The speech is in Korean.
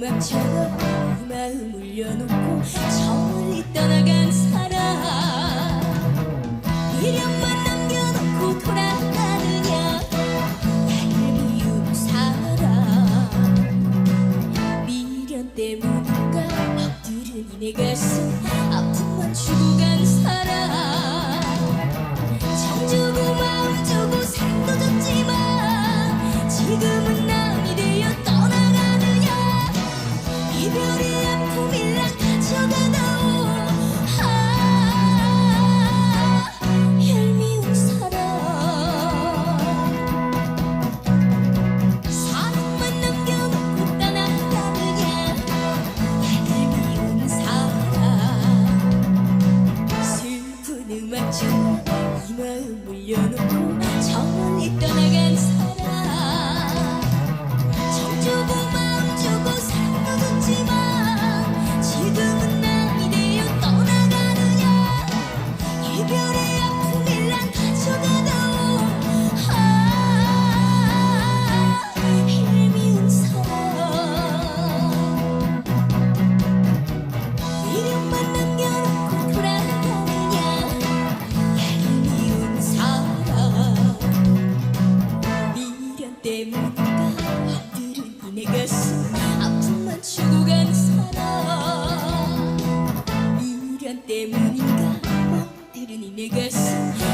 맘처럼 마음 울려놓고 저 멀리 떠나간 사람. 미련만 남겨놓고 돌아가느냐. 나를 미운 사람. 미련 때문인가? 엎드른 이내 가슴. 이 마음 물려놓고 사